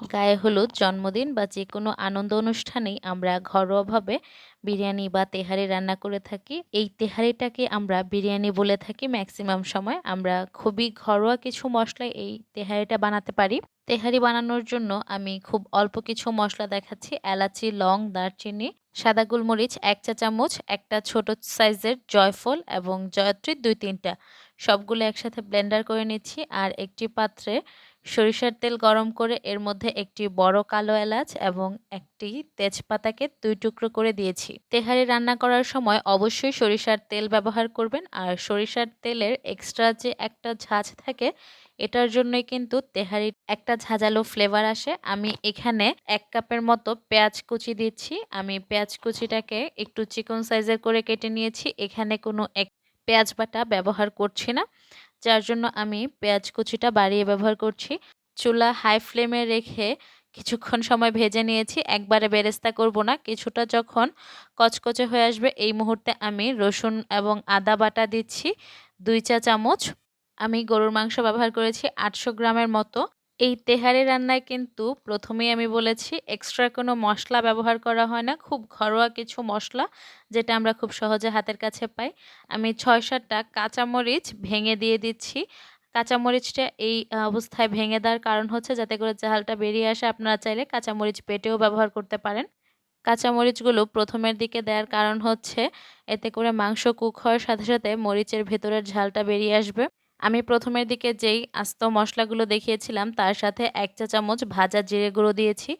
গায়ে হলুদ, জন্মদিন বা যে কোনো আনন্দ অনুষ্ঠানেই আমরা ঘরোয়াভাবে বিরিয়ানি বা তেহারি রান্না করে থাকি। এই তেহারিটাকে আমরা বিরিয়ানি বলে থাকি। ম্যাক্সিমাম সময় আমরা খুবই ঘরোয়া কিছু মশলায় এই তেহারিটা বানাতে পারি। তেহারি বানানোর জন্য আমি খুব অল্প কিছু মশলা দেখাচ্ছি। এলাচি, লং, দারচিনি, সাদা গোলমরিচ, এক চা চামচ, একটা ছোট সাইজের জয়ফল এবং জয়ত্রী দুই তিনটা। সবগুলো একসাথে ব্লেন্ডার করে নিচ্ছি। আর একটি পাত্রে সরিষার তেল গরম করে এর মধ্যে একটি বড় কালো এলাচ এবং একটি তেজপাতাকে দুই টুকরো করে দিয়েছি। তেহারি রান্না করার সময় অবশ্যই সরিষার তেল ব্যবহার করবেন আর সরিষার তেলের এক্সট্রা যে একটা ঝাঁঝ থাকে, এটার জন্যই কিন্তু তেহারির একটা ঝাঁঝালো ফ্লেভার আসে। আমি এখানে এক কাপের মতো পেঁয়াজ কুচি দিচ্ছি। আমি পেঁয়াজ কুচিটাকে একটু চিকন সাইজের করে কেটে নিয়েছি। এখানে কোনো এক পেঁয়াজ বাটা ব্যবহার করছি না। যার জন্য আমি পেঁয়াজ কুচিটা বাড়িয়ে ব্যবহার করছি। চুলা হাই ফ্লেমে রেখে কিছুক্ষণ সময় ভেজে নিয়েছি। একবারে বেরেস্তা করব না। কিছুটা যখন কচকচে হয়ে আসবে, এই মুহূর্তে আমি রসুন এবং আদা বাটা দিচ্ছি। দুই চা চামচ। আমি গরুর মাংস ব্যবহার করেছি আটশো গ্রামের মতো। এই তেহারি রান্নায় কিন্তু প্রথমেই আমি বলেছি এক্সট্রা কোনো মশলা ব্যবহার করা হয় না। খুব ঘরোয়া কিছু মশলা যেটা আমরা খুব সহজে হাতের কাছে পাই। আমি ছয় সাতটা কাঁচামরিচ ভেঙে দিয়ে দিচ্ছি। কাঁচামরিচটা এই অবস্থায় ভেঙে দেওয়ার কারণ হচ্ছে যাতে করে ঝালটা বেরিয়ে আসে। আপনারা চাইলে কাঁচামরিচ পেটেও ব্যবহার করতে পারেন। কাঁচামরিচগুলো প্রথমের দিকে দেওয়ার কারণ হচ্ছে এতে করে মাংস কুক হওয়ার সাথে সাথে মরিচের ভেতরের ঝালটা বেরিয়ে আসবে। আমি প্রথমের দিকে যেই আস্ত মশলাগুলো দেখিয়েছিলাম, তার সাথে এক চা চামচ ভাজা জিরে গুঁড়ো দিয়েছি।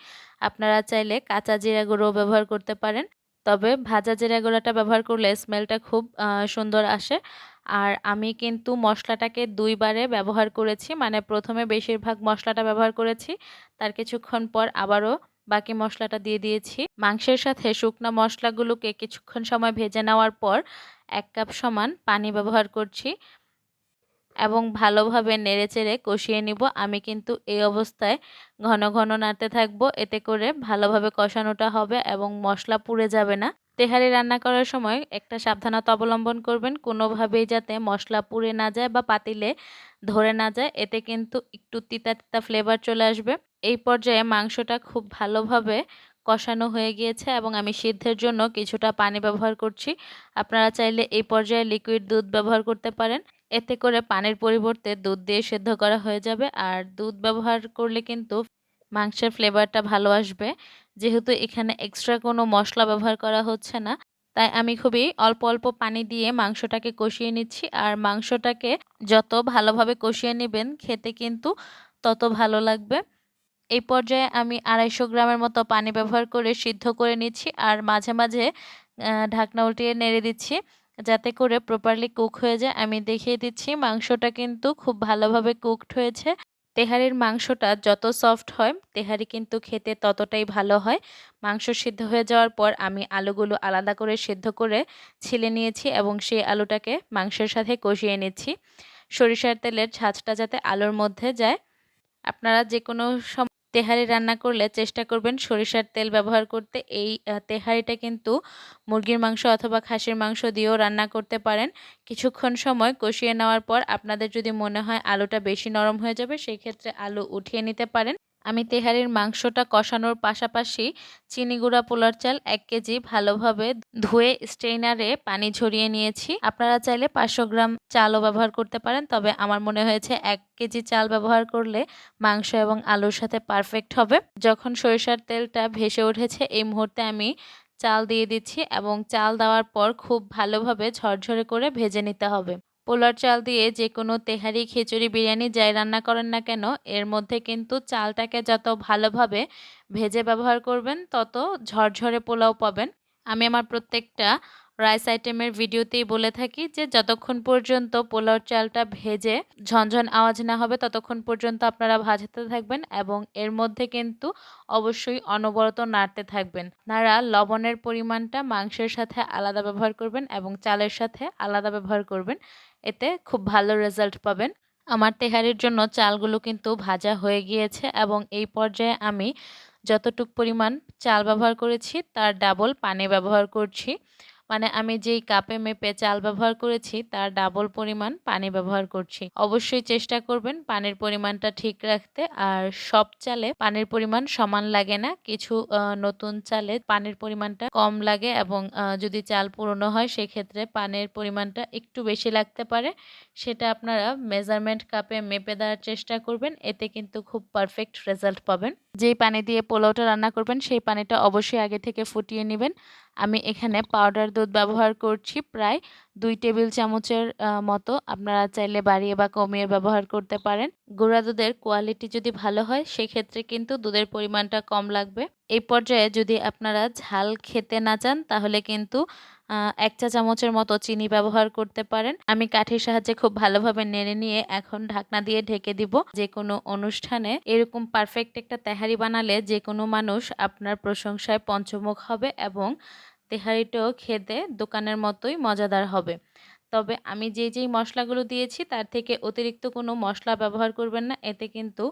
আপনারা চাইলে কাঁচা জিরা গুঁড়ো ব্যবহার করতে পারেন। তবে ভাজা জিরা গুঁড়োটা ব্যবহার করলে স্মেলটা খুব সুন্দর আসে। আর আমি কিন্তু মশলাটাকে দুইবারে ব্যবহার করেছি মানে প্রথমে বেশিরভাগ মশলাটা ব্যবহার করেছি, তার কিছুক্ষণ পর আবারও বাকি মশলাটা দিয়ে দিয়েছি। মাংসের সাথে শুকনো মশলাগুলোকে কিছুক্ষণ সময় ভেজে নেওয়ার পর এক কাপ সমান পানি ব্যবহার করছি। এবং ভালোভাবে নেড়েচেড়ে কষিয়ে নিব। আমি কিন্তু এই অবস্থায় ঘন ঘন নাড়তে থাকব। এতে করে ভালোভাবে কষানোটা হবে এবং মশলা পুড়ে যাবে না। তেহারি রান্না করার সময় একটা সাবধানতা অবলম্বন করবেন। কোনোভাবেই যাতে মশলা পুড়ে না যায় বা পাতিলে ধরে না যায়, এতে কিন্তু একটু তিতা তিতা ফ্লেভার চলে আসবে। এই পর্যায়ে মাংসটা খুব ভালোভাবে কষানো হয়ে গিয়েছে এবং আমি সিদ্ধের জন্য কিছুটা পানি ব্যবহার করছি। আপনারা চাইলে এই পর্যায়ে লিকুইড দুধ ব্যবহার করতে পারেন। এতে করে পানির পরিবর্তে দুধ দিয়ে সেদ্ধ করা হয়ে যাবে। আর দুধ ব্যবহার করলে কিন্তু মাংসের ফ্লেভারটা ভালো আসবে। যেহেতু এখানে এক্সট্রা কোনো মশলা ব্যবহার করা হচ্ছে না, তাই আমি খুবই অল্প অল্প পানি দিয়ে মাংসটাকে কষিয়ে নিচ্ছি। আর মাংসটাকে যত ভালোভাবে কষিয়ে নেবেন, খেতে কিন্তু তত ভালো লাগবে। এই পর্যায়ে আমি আড়াইশো গ্রামের মতো পানি ব্যবহার করে সিদ্ধ করে নিচ্ছি। আর মাঝে মাঝে ঢাকনা উল্টিয়ে নেড়ে দিচ্ছি। যাতে করে প্রপারলি কুক হয়ে যায়। আমি দেখিয়ে দিচ্ছি, মাংসটা কিন্তু খুব ভালোভাবে কুকড হয়েছে। তেহারির মাংসটা যত সফট হয়, তেহারি কিন্তু খেতে ততটাই ভালো হয়। মাংস সিদ্ধ হয়ে যাওয়ার পর আমি আলুগুলো আলাদা করে সিদ্ধ করে ছিলে নিয়েছি এবং সেই আলুটাকে মাংসের সাথে কষিয়ে নিচ্ছি। সরিষার তেলের ঝাঁঝটা যাতে আলুর মধ্যে যায়। আপনারা যে কোনো তেহারি রান্না করলে চেষ্টা করবেন সরিষার তেল ব্যবহার করতে। এই তেহারিটা কিন্তু মুরগির মাংস অথবা খাসির মাংস দিয়েও রান্না করতে পারেন। কিছুক্ষণ সময় কষিয়ে নেওয়ার পর আপনাদের যদি মনে হয় আলুটা বেশি নরম হয়ে যাবে সেই ক্ষেত্রে আলু উঠিয়ে নিতে পারেন। আমি তেহারির মাংসটা কষানোর পাশাপাশি চিনি গুঁড়া পোলার চাল এক কেজি ভালোভাবে ধুয়ে স্ট্রেইনারে পানি ঝরিয়ে নিয়েছি। আপনারা চাইলে পাঁচশো গ্রাম চালও ব্যবহার করতে পারেন, তবে আমার মনে হয়েছে এক কেজি চাল ব্যবহার করলে মাংস এবং আলুর সাথে পারফেক্ট হবে। যখন সরিষার তেলটা ভেসে উঠেছে, এই মুহূর্তে আমি চাল দিয়ে দিচ্ছি এবং চাল দেওয়ার পর খুব ভালোভাবে ঝরঝরে করে ভেজে নিতে হবে। পোলার চাল দিয়ে যে কোনো তেহারি, খিচুড়ি, বিরিয়ানি যাই রান্না করেন না কেন, এর মধ্যে কিন্তু চালটাকে যত ভালোভাবে ভেজে ব্যবহার করবেন, তত ঝরঝরে পোলাও পাবেন। আমি আমার প্রত্যেকটা রাইস আইটেমের ভিডিওতেই বলে থাকি যে, যতক্ষণ পর্যন্ত পোলাওর চালটা ভেজে ঝনঝন আওয়াজ না হবে, ততক্ষণ পর্যন্ত আপনারা ভাজতে থাকবেন এবং এর মধ্যে কিন্তু অবশ্যই অনবরত নাড়তে থাকবেন। আপনারা লবণের পরিমাণটা মাংসের সাথে আলাদা ব্যবহার করবেন এবং চালের সাথে আলাদা ব্যবহার করবেন। এতে খুব ভালো রেজাল্ট পাবেন। আমার তেহারির জন্য চালগুলো কিন্তু ভাজা হয়ে গিয়েছে এবং এই পর্যায়ে আমি যতটুক পরিমাণ চাল ব্যবহার করেছি, তার ডাবল পানি ব্যবহার করছি। মানে আমি যেই কাপে মেপে চাল ব্যবহার করেছি, তার ডাবল পরিমাণ পানি ব্যবহার করছি। অবশ্যই চেষ্টা করবেন পানির পরিমাণটা ঠিক রাখতে, আর সব চালে পানির পরিমাণ সমান লাগে না। কিছু নতুন চালে পানির পরিমাণটা কম লাগে এবং যদি চাল পুরনো হয়, সেক্ষেত্রে পানির পরিমাণটা একটু বেশি লাগতে পারে। সেটা আপনারা মেজারমেন্ট কাপে মেপে দেওয়ার চেষ্টা করবেন, এতে কিন্তু খুব পারফেক্ট রেজাল্ট পাবেন। যেই পানি দিয়ে পোলাওটা রান্না করবেন, সেই পানিটা অবশ্যই আগে থেকে ফুটিয়ে নেবেন। আমি এখানে পাউডার দুধ ব্যবহার করছি প্রায় দুই টেবিল চামচের মতো। আপনারা চাইলে বাড়িয়ে বা কমিয়ে ব্যবহার করতে পারেন। গুঁড়া দুধের কোয়ালিটি যদি ভালো হয়, সেক্ষেত্রে কিন্তু দুধের পরিমাণটা কম লাগবে। এই পর্যায়ে যদি আপনারা ঝাল খেতে না চান, তাহলে কিন্তু এক চা চামচের মতো চিনি ব্যবহার করতে পারেন। আমি কাঠির সাহায্যে খুব ভালোভাবে নেড়ে নিয়ে এখন ঢাকনা দিয়ে ঢেকে দিব। যে কোনো অনুষ্ঠানে এরকম পারফেক্ট একটা তেহারি বানালে যে কোনো মানুষ আপনার প্রশংসায় পঞ্চমুখ হবে এবং তেহারিটাও খেতে দোকানের মতোই মজাদার হবে। তবে আমি যে যেই মশলাগুলো দিয়েছি, তার থেকে অতিরিক্ত কোনো মশলা ব্যবহার করবেন না। এতে কিন্তু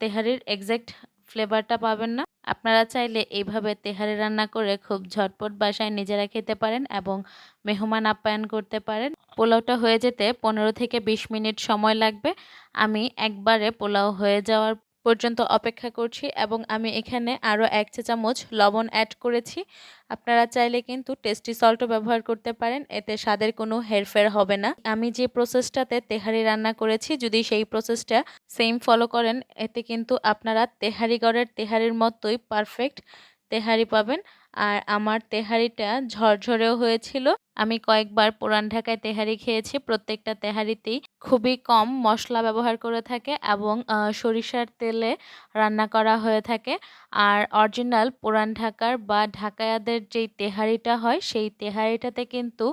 তেহারির এক্স্যাক্ট ফ্লেভারটা পাবেন না। আপনারা চাইলে এইভাবে তেহারি রান্না করে খুব ঝটপট বাসায় নিজেরা খেতে পারেন এবং মেহমান আপ্যায়ন করতে পারেন। পোলাওটা হয়ে যেতে পনেরো থেকে বিশ মিনিট সময় লাগবে। আমি একবারে পোলাও হয়ে যাওয়ার পর্যন্ত অপেক্ষা করছি এবং আমি এখানে আরও এক চা চামচ লবণ অ্যাড করেছি। আপনারা চাইলে কিন্তু টেস্টি সল্টও ব্যবহার করতে পারেন, এতে স্বাদের কোনো হেরফের হবে না। আমি যে প্রসেসটাতে তেহারি রান্না করেছি, যদি সেই প্রসেসটা সেম ফলো করেন, এতে কিন্তু আপনারা তেহারিগড়ের তেহারির মতোই পারফেক্ট তেহারি পাবেন। আর আমার তেহারিটা ঝরঝরেও হয়েছিল। আমি কয়েকবার পুরান ঢাকায় তেহারি খেয়েছি, প্রত্যেকটা তেহারিতেই খুবই কম মশলা ব্যবহার করে থাকে এবং সরিষার তেলে রান্না করা হয়ে থাকে। আর অরিজিনাল পুরান ঢাকার বা ঢাকায়াদের যেই তেহারিটা হয়, সেই তেহারিটাতে কিন্তু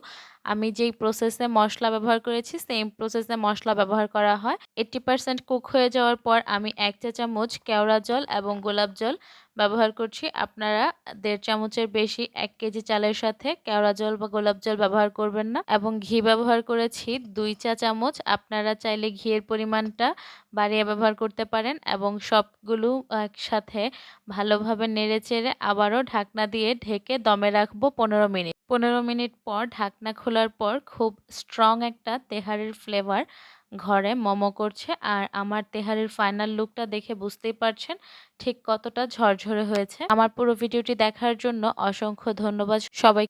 আমি যেই প্রসেসে মশলা ব্যবহার করেছি সেম প্রসেসে মশলা ব্যবহার করা হয়। এইট্টি পার্সেন্ট কুক হয়ে যাওয়ার পর আমি এক চা চামচ কেওড়া জল এবং গোলাপ জল ব্যবহার করছি। আপনারা দেড় চামচের বেশি এক কেজি চালের সাথে কেওড়া জল বা গোলাপ জল ব্যবহার করবেন না এবং ঘি ব্যবহার করেছি দুই চা চামচ। আপনারা চাইলে ঘিয়ের পরিমাণটা বাড়িয়ে ব্যবহার করতে পারেন এবং সবগুলো একসাথে ভালোভাবে নেড়ে চেড়ে আবারও ঢাকনা দিয়ে ঢেকে দমে রাখব পনেরো মিনিট। পনেরো মিনিট পর ঢাকনা খোলার পর খুব স্ট্রং একটা তেহারির ফ্লেভার ঘরে মমো করছে আর আমার তেহারের ফাইনাল লুকটা দেখে বুঝতেই পারছেন ঠিক কতটা ঝরঝরে হয়েছে। আমার পুরো ভিডিওটি দেখার জন্য অসংখ্য ধন্যবাদ সবাই